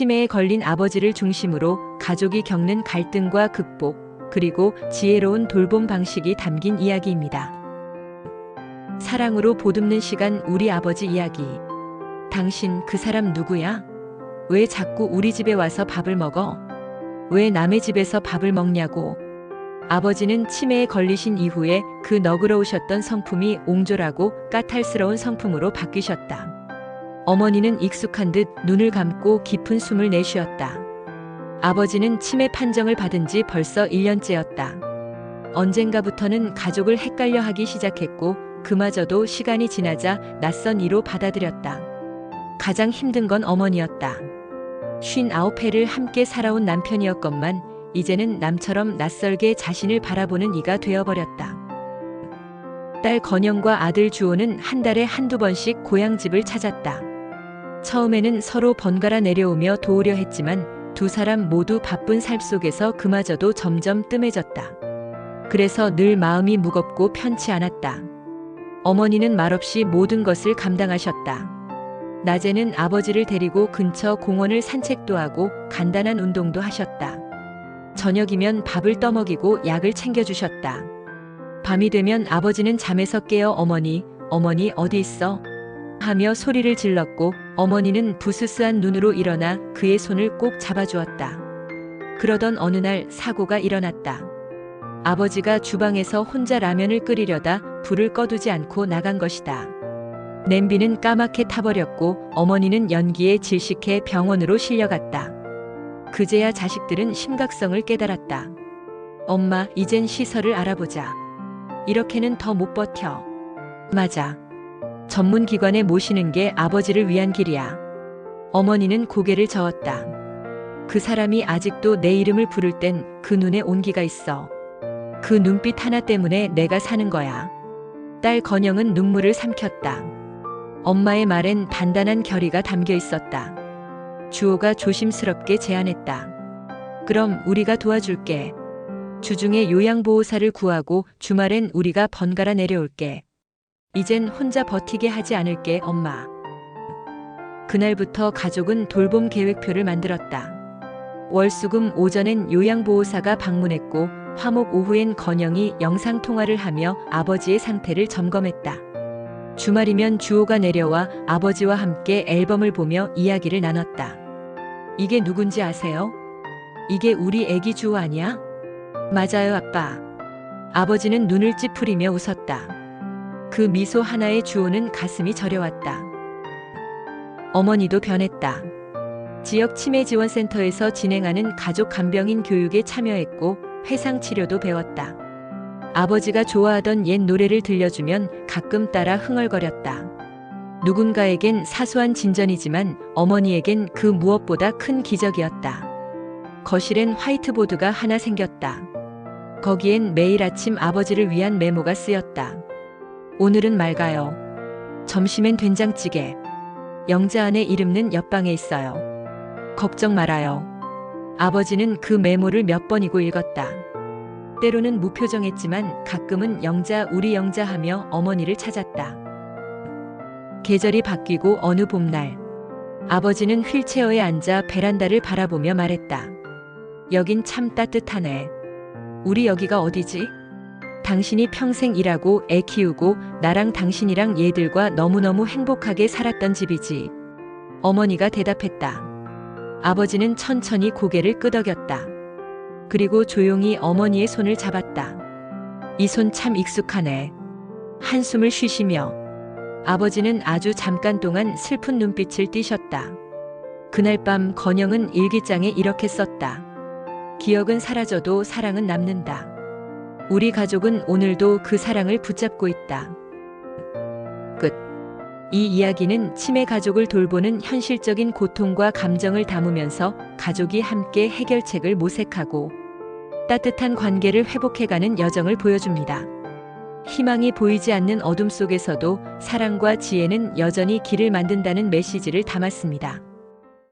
치매에 걸린 아버지를 중심으로 가족이 겪는 갈등과 극복, 그리고 지혜로운 돌봄 방식이 담긴 이야기입니다. 사랑으로 보듬는 시간 우리 아버지 이야기. 당신 그 사람 누구야? 왜 자꾸 우리 집에 와서 밥을 먹어? 왜 남의 집에서 밥을 먹냐고. 아버지는 치매에 걸리신 이후에 그 너그러우셨던 성품이 옹졸하고 까탈스러운 성품으로 바뀌셨다. 어머니는 익숙한 듯 눈을 감고 깊은 숨을 내쉬었다. 아버지는 치매 판정을 받은 지 벌써 1년째였다. 언젠가부터는 가족을 헷갈려 하기 시작했고, 그마저도 시간이 지나자 낯선 이로 받아들였다. 가장 힘든 건 어머니였다. 쉰 아홉 해를 함께 살아온 남편이었건만, 이제는 남처럼 낯설게 자신을 바라보는 이가 되어버렸다. 딸 건영과 아들 주호는 한 달에 한두 번씩 고향집을 찾았다. 처음에는 서로 번갈아 내려오며 도우려 했지만 두 사람 모두 바쁜 삶 속에서 그마저도 점점 뜸해졌다. 그래서 늘 마음이 무겁고 편치 않았다. 어머니는 말없이 모든 것을 감당하셨다. 낮에는 아버지를 데리고 근처 공원을 산책도 하고 간단한 운동도 하셨다. 저녁이면 밥을 떠먹이고 약을 챙겨주셨다. 밤이 되면 아버지는 잠에서 깨어 어머니, 어머니 어디 있어? 하며 소리를 질렀고 어머니는 부스스한 눈으로 일어나 그의 손을 꼭 잡아주었다. 그러던 어느 날 사고가 일어났다. 아버지가 주방에서 혼자 라면을 끓이려다 불을 꺼두지 않고 나간 것이다. 냄비는 까맣게 타버렸고 어머니는 연기에 질식해 병원으로 실려갔다. 그제야 자식들은 심각성을 깨달았다. 엄마, 이젠 시설을 알아보자. 이렇게는 더 못 버텨. 맞아. 전문 기관에 모시는 게 아버지를 위한 길이야. 어머니는 고개를 저었다. 그 사람이 아직도 내 이름을 부를 땐 그 눈에 온기가 있어. 그 눈빛 하나 때문에 내가 사는 거야. 딸 건영은 눈물을 삼켰다. 엄마의 말엔 단단한 결의가 담겨 있었다. 주호가 조심스럽게 제안했다. 그럼 우리가 도와줄게. 주중에 요양보호사를 구하고 주말엔 우리가 번갈아 내려올게. 이젠 혼자 버티게 하지 않을게, 엄마. 그날부터 가족은 돌봄 계획표를 만들었다. 월수금 오전엔 요양보호사가 방문했고, 화목 오후엔 건영이 영상통화를 하며 아버지의 상태를 점검했다. 주말이면 주호가 내려와 아버지와 함께 앨범을 보며 이야기를 나눴다. 이게 누군지 아세요? 이게 우리 애기 주호 아니야? 맞아요, 아빠. 아버지는 눈을 찌푸리며 웃었다. 그 미소 하나에 주호는 가슴이 저려왔다. 어머니도 변했다. 지역 치매 지원센터에서 진행하는 가족 간병인 교육에 참여했고 회상 치료도 배웠다. 아버지가 좋아하던 옛 노래를 들려주면 가끔 따라 흥얼거렸다. 누군가에겐 사소한 진전이지만 어머니에겐 그 무엇보다 큰 기적이었다. 거실엔 화이트보드가 하나 생겼다. 거기엔 매일 아침 아버지를 위한 메모가 쓰였다. 오늘은 맑아요. 점심엔 된장찌개. 영자 안에 이름은 옆방에 있어요. 걱정 말아요. 아버지는 그 메모를 몇 번이고 읽었다. 때로는 무표정했지만 가끔은 영자 우리 영자 하며 어머니를 찾았다. 계절이 바뀌고 어느 봄날 아버지는 휠체어에 앉아 베란다를 바라보며 말했다. 여긴 참 따뜻하네. 우리 여기가 어디지? 당신이 평생 일하고 애 키우고 나랑 당신이랑 얘들과 너무너무 행복하게 살았던 집이지. 어머니가 대답했다. 아버지는 천천히 고개를 끄덕였다. 그리고 조용히 어머니의 손을 잡았다. 이 손 참 익숙하네. 한숨을 쉬시며 아버지는 아주 잠깐 동안 슬픈 눈빛을 띠셨다. 그날 밤 건영은 일기장에 이렇게 썼다. 기억은 사라져도 사랑은 남는다. 우리 가족은 오늘도 그 사랑을 붙잡고 있다. 끝. 이 이야기는 치매 가족을 돌보는 현실적인 고통과 감정을 담으면서 가족이 함께 해결책을 모색하고 따뜻한 관계를 회복해가는 여정을 보여줍니다. 희망이 보이지 않는 어둠 속에서도 사랑과 지혜는 여전히 길을 만든다는 메시지를 담았습니다.